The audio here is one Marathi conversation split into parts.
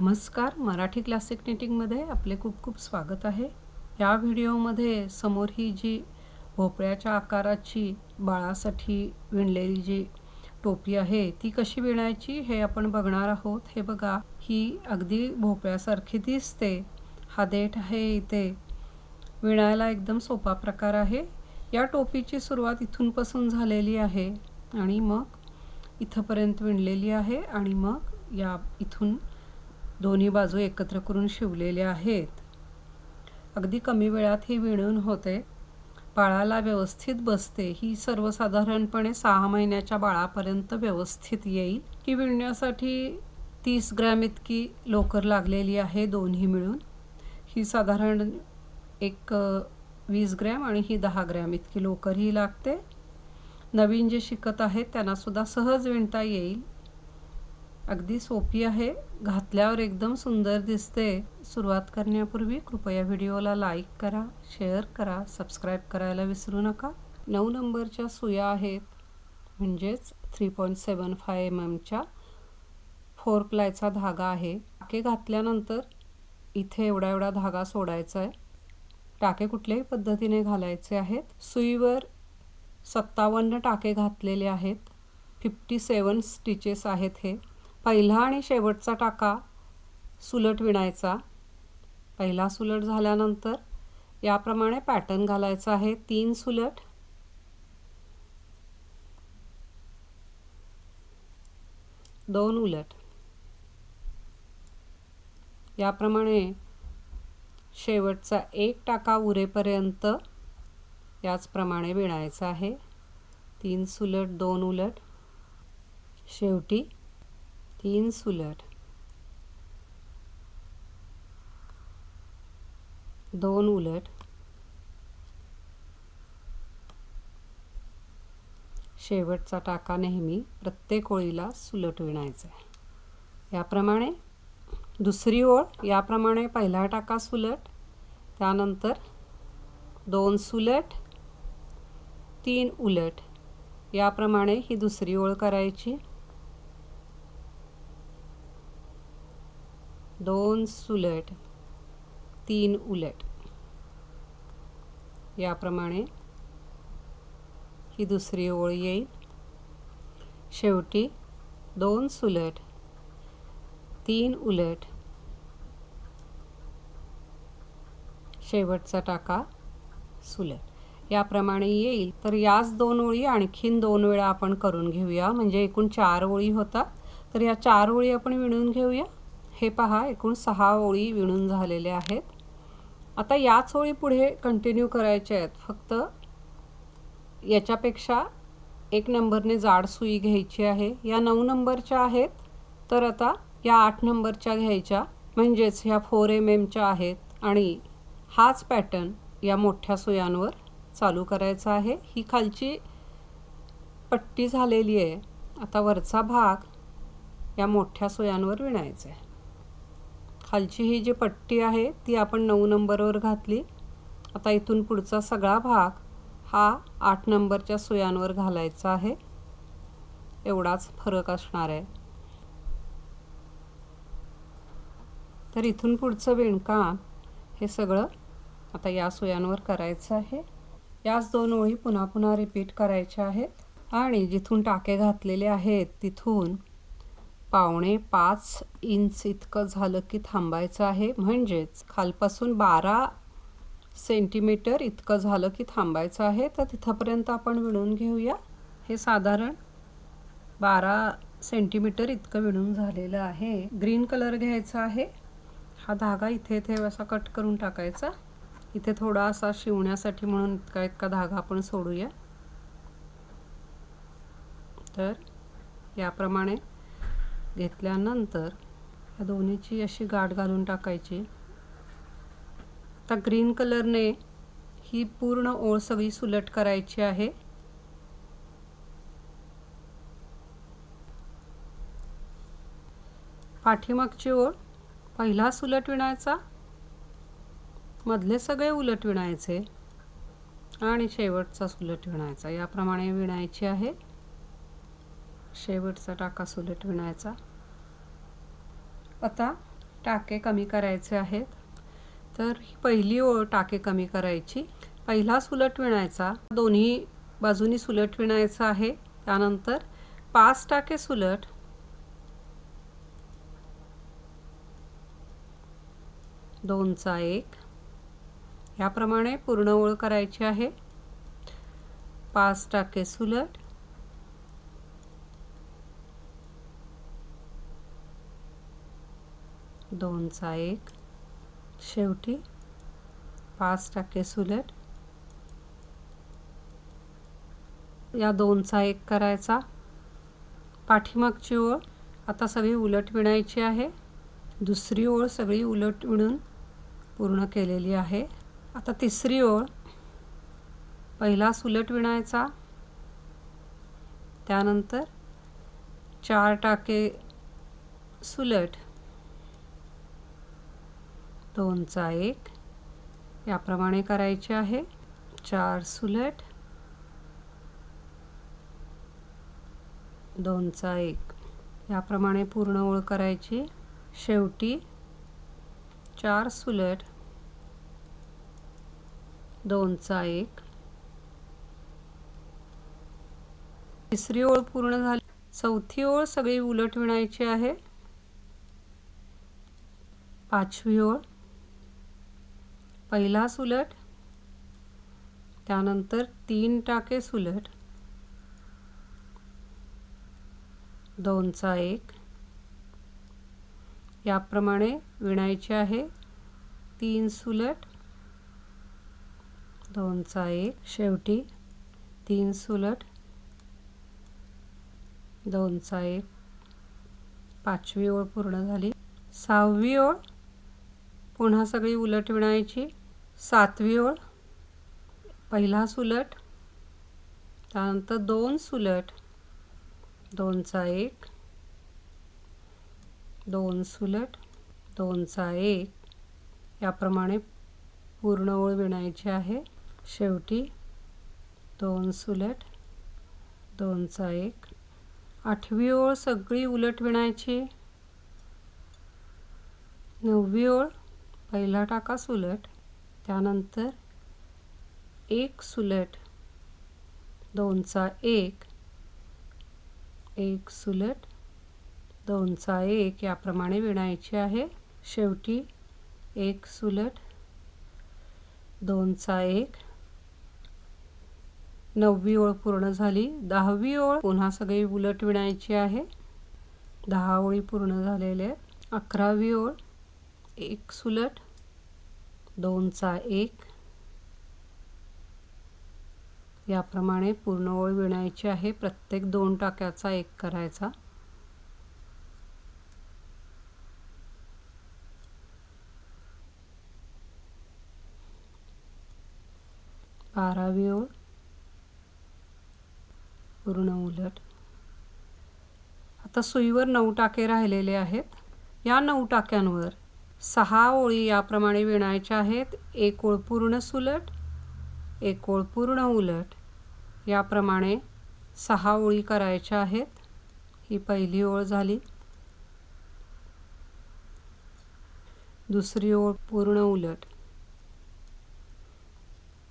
नमस्कार मराठी क्लासिक निटिंगमध्ये आपले खूप खूप स्वागत आहे. या व्हिडिओमध्ये समोर ही जी भोपळ्याच्या आकाराची बाळासाठी विणलेली जी टोपी आहे ती कशी विणायची हे आपण बघणार आहोत. हे बघा ही अगदी भोपळ्यासारखी दिसते. हा देठ आहे इथे. विणायला एकदम सोपा प्रकार आहे. या टोपीची सुरुवात इथूनपासून झालेली आहे आणि मग इथंपर्यंत विणलेली आहे आणि मग या इथून दोन्ही बाजू एकत्र करून शिवलेल्या आहेत. अगदी कमी वेळात ही विणून होते. बाळाला व्यवस्थित बसते. ही सर्वसाधारणपणे सहा महिन्याच्या बाळापर्यंत व्यवस्थित येईल. ही विणण्यासाठी तीस ग्रॅम इतकी लोकर लागलेली आहे दोन्ही मिळून. ही साधारण एक वीस ग्रॅम आणि ही दहा ग्रॅम इतकी लोकर ही लागते. नवीन जे शिकत आहेत त्यांनासुद्धा सहज विणता येईल. अगदी सोपी आहे. घातल्यावर एकदम सुंदर दिसते. सुरुवात करण्यापूर्वी कृपया व्हिडिओला लाईक करा शेअर करा सबस्क्राईब करायला विसरू नका. नऊ नंबरच्या सुया आहेत. म्हणजेच three point seven five M एमच्या फोर प्लायचा धागा आहे. टाके घातल्यानंतर इथे एवढा एवढा धागा सोडायचा आहे. टाके कुठल्याही पद्धतीने घालायचे आहेत. सुईवर सत्तावन्न टाके घातलेले आहेत. फिफ्टी सेवन स्टिचेस आहेत हे. पहिला आणि शेवटचा टाका सुलट विणायचा. पहिला सुलट झाल्यानंतर याप्रमाणे पॅटर्न घालायचा आहे. तीन सुलट. दोन उलट. याप्रमाणे शेवटचा एक टाका उरेपर्यंत याचप्रमाणे विणायचा आहे. तीन सुलट दोन उलट. शेवटी तीन सुलट. दोन उलट. शेवटचा टाका नेहमी प्रत्येक ओळीला सुलट विणायचा आहे. याप्रमाणे दुसरी ओळ याप्रमाणे पहिला टाका सुलट त्यानंतर दोन सुलट तीन उलट. याप्रमाणे ही दुसरी ओळ करायची. दोन सुलट तीन उलट. याप्रमाणे ही दुसरी ओळ येईल. शेवटी दोन सुलट तीन उलट. शेवटचा टाका सुलट. याप्रमाणे येईल. तर याच दोन ओळी आणखीन दोन वेळा आपण करून घेऊया. म्हणजे एकूण चार ओळी होतात. तर या चार ओळी आपण विणून घेऊया. हे पहा एकूण सहा ओळी विणून झालेल्या आहेत. आता याच ओळी पुढे कंटिन्यू करायच्या आहेत. फक्त याच्यापेक्षा एक नंबरने जाड सुई घ्यायची आहे. या नऊ नंबरच्या आहेत. तर आता या आठ नंबरच्या घ्यायच्या. म्हणजेच ह्या फोर एम एमच्या आहेत. आणि हाच पॅटर्न या मोठ्या सुयांवर चालू करायचा आहे. ही खालची पट्टी झालेली आहे. आता वरचा भाग या मोठ्या सुयांवर विणायचा आहे. खालची ही जी पट्टी आहे ती आपण नऊ नंबरवर घातली. आता इथून पुढचा सगळा भाग हा आठ नंबरच्या सुयांवर घालायचा आहे. एवढाच फरक असणार आहे. तर इथून पुढचं विणकाम हे सगळं आता या सुयांवर करायचं आहे. याच दोन ओळी पुन्हा पुन्हा रिपीट करायच्या आहेत. आणि जिथून टाके घातलेले आहेत तिथून पावणे पाच इंच इतकं झालं की थांबायचं आहे. म्हणजेच खालपासून बारा सेंटीमीटर इतकं झालं की थांबायचं आहे. तर तिथंपर्यंत आपण विणून घेऊया. हे साधारण बारा सेंटीमीटर इतकं विणून झालेलं आहे. ग्रीन कलर घ्यायचा आहे. हा धागा इथे इथे असा कट करून टाकायचा. इथे थोडा असा शिवण्यासाठी म्हणून इतका इतका धागा आपण सोडूया. तर याप्रमाणे घेतल्यानंतर या दोन्हीची अशी गाठ घालून टाकायची. आता ग्रीन कलरने ही पूर्ण ओळ सगळी सुलट करायची आहे. पाठीमागची ओळ पहिला सुलट विणायचा मधले सगळे उलट विणायचे आणि शेवटचा सुलट विणायचा. याप्रमाणे विणायची आहे. शेवटचा टाका सुलट विणायचा. आता टाके कमी करायचे आहेत. तर ही पहिली ओळ टाके कमी करायची. पहिला सुलट विणायचा. दोन्ही बाजूनी सुलट विणायचा आहे. त्यानंतर पाच टाके सुलट. दोनचा एक. याप्रमाणे पूर्ण ओळ करायची आहे. पाच टाके सुलट. दोनचा एक शेवटी पाच टाके सुलट. या दोनचा एक करायचा. पाठीमागची ओळ. आता सगळी उलट विणायची आहे. दुसरी ओळ सगळी उलट विणून पूर्ण केलेली आहे. आता तिसरी ओळ. पहिला सुलट विणायचा. त्यानंतर चार टाके सुलट. दोनचा एक. याप्रमाणे करायचे आहे. चार सुलट. दोनचा एक. याप्रमाणे पूर्ण ओळ करायची. शेवटी चार सुलट. दोनचा एक. तिसरी ओळ पूर्ण झाली. चौथी ओळ सगळी उलट विणायची आहे. पाचवी ओळ. पहिला सुलट त्यानंतर तीन टाके सुलट दोनचा एक. याप्रमाणे विणायचे आहे तीन सुलट दोनचा एक. शेवटी तीन सुलट दोनचा एक. पाचवी ओळ पूर्ण झाली. सहावी ओळ पुन्हा सगळी उलट विणायची. सातवी ओळ. पहिला सुलट. त्यानंतर दोन सुलट. दोनचा एक. दोन सुलट. दोनचा एक. याप्रमाणे पूर्ण ओळ विणायची आहे. शेवटी दोन सुलट. दोनचा एक. आठवी ओळ सगळी उलट विणायची. नववी ओळ. पहिला टाका सुलट त्यानंतर एक सुलट दोनचा एक एक सुलट दोनचा एक याप्रमाणे विणायची आहे. शेवटी एक सुलट दोनचा एक नववी ओळ पूर्ण झाली. दहावी ओळ पुन्हा सगळी उलट विणायची आहे. दहा ओळी पूर्ण झालेल्या अकरावी ओळ एक सुलट दोनचा एक. याप्रमाणे पूर्ण ओळ विणायची आहे. प्रत्येक दोन टाक्याचा एक करायचा. बारावी ओळ. पूर्ण उलट. आता सुईवर नऊ टाके राहिलेले आहेत. या नऊ टाक्यांवर सहा ओळी याप्रमाणे विणायच्या आहेत. एक ओळ पूर्ण सुलट एक ओळ पूर्ण उलट. याप्रमाणे सहा ओळी करायच्या आहेत. ही पहिली ओळ झाली. दुसरी ओळ पूर्ण उलट.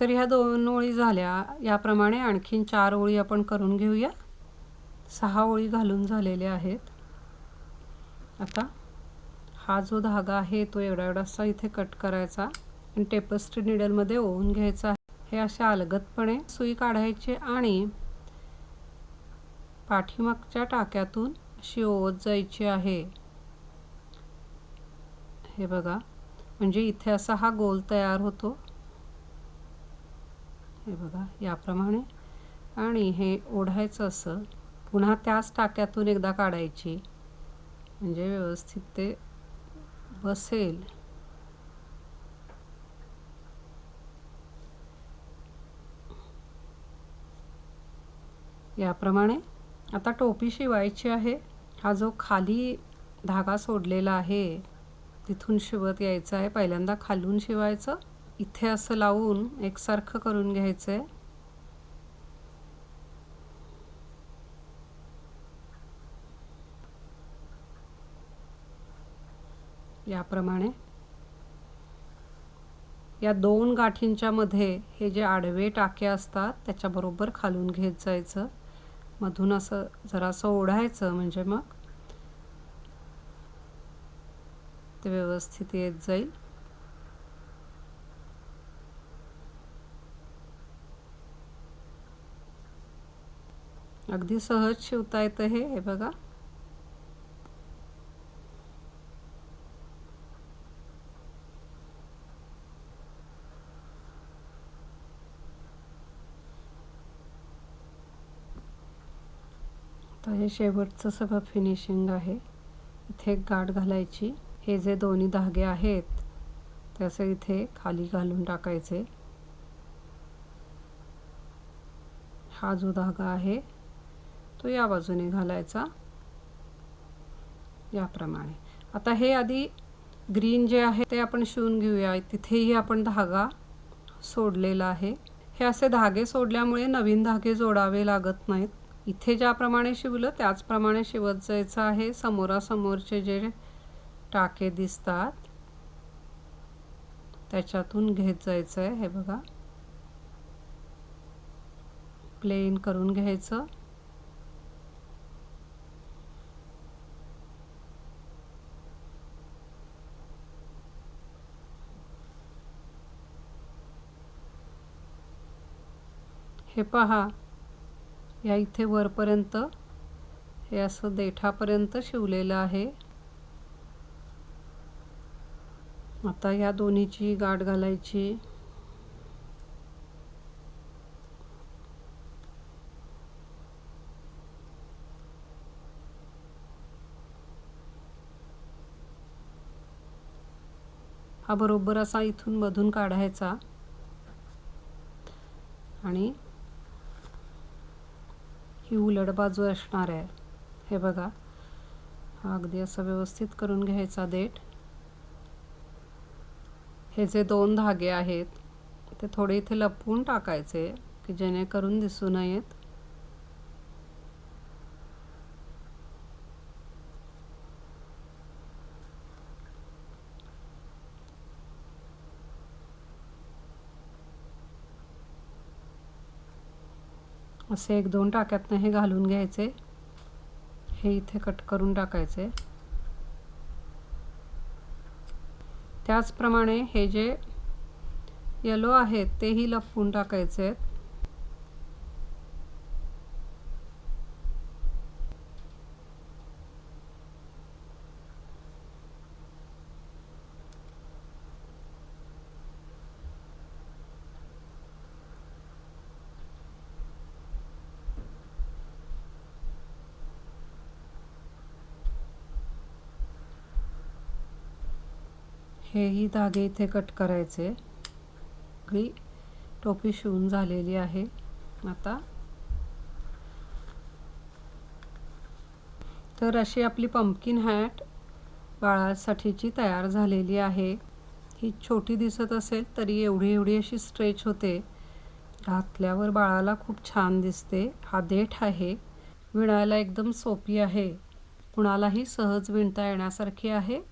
तर ह्या दोन ओळी झाल्या. याप्रमाणे आणखीन चार ओळी आपण करून घेऊया. सहा ओळी घालून झालेल्या आहेत. आता हा जो धागा आहे तो एवढा एवढासा इथे कट करायचा आणि टेपस्ट्री निडलमध्ये ओवून घ्यायचा. हे अशा अलगदपणे सुई काढायची आणि पाठीमागच्या टाक्यातून अशी ओवत जायची आहे. हे बघा म्हणजे इथे असा हा गोल तयार होतो. हे बघा याप्रमाणे. आणि हे ओढायचं असं पुन्हा त्याच टाक्यातून एकदा काढायची. म्हणजे व्यवस्थित ते बसेल. याप्रमाणे आता टोपी शिवायची आहे. हा जो खाली धागा सोडलेला आहे तिथून शिवत यायचं आहे. पहिल्यांदा खालून शिवायचं. इथे असं लावून एकसारखं करून घ्यायचं आहे याप्रमाणे या दोन गाठींच्या मध्ये हे जे आडवे टाके असतात त्याच्याबरोबर खालून घेत जायचं. मधून असं जरासं ओढायचं म्हणजे मग ते व्यवस्थित येत जाईल. अगदी सहज शिवता येतं हे हे बघा. आता हे शेवटचं सगळं फिनिशिंग आहे. इथे एक गाठ घालायची. हे जे दोन्ही धागे आहेत त्याचे इथे खाली घालून टाकायचे. हा जो धागा आहे तो या बाजूने घालायचा. याप्रमाणे. आता हे आधी ग्रीन जे आहे ते आपण शिवून घेऊया. तिथेही आपण धागा सोडलेला आहे. हे असे धागे सोडल्यामुळे नवीन धागे जोडावे लागत नाहीत. इथे ज्याप्रमाणे शिवलं त्याचप्रमाणे शिवत जायचं आहे. समोरासमोरचे जे टाके दिसतात त्याच्यातून घेत जायचं आहे हे बघा. प्लेन करून घ्यायचं. हे पहा. या इथे वरपर्यंत हे असं देठापर्यंत शिवलेलं आहे. आता या दोन्हीची गाठ घालायची. हा बरोबर असा इथून मधून काढायचा. आणि ही उलट बाजू असणार आहे. हे बघा. हा अगदी असं व्यवस्थित करून घ्यायचा देठ. हे जे दोन धागे आहेत ते थोडे इथे लपवून टाकायचे की जेणेकरून दिसू नयेत. असे एक दोन टाक्यातनं हे घालून घ्यायचे. हे इथे कट करून टाकायचे. त्याचप्रमाणे हे जे येलो आहेत तेही लपवून टाकायचे. आहेत हेही धागे इथे कट करायचे. सगळी टोपी शिवून झालेली आहे. आता तर अशी आपली पंपकिन हॅट बाळासाठीची तयार झालेली आहे. ही छोटी दिसत असेल तरी एवढी एवढी अशी स्ट्रेच होते. घातल्यावर बाळाला खूप छान दिसते. हा देठ आहे. विणायला एकदम सोपी आहे. कुणालाही सहज विणता येण्यासारखी आहे.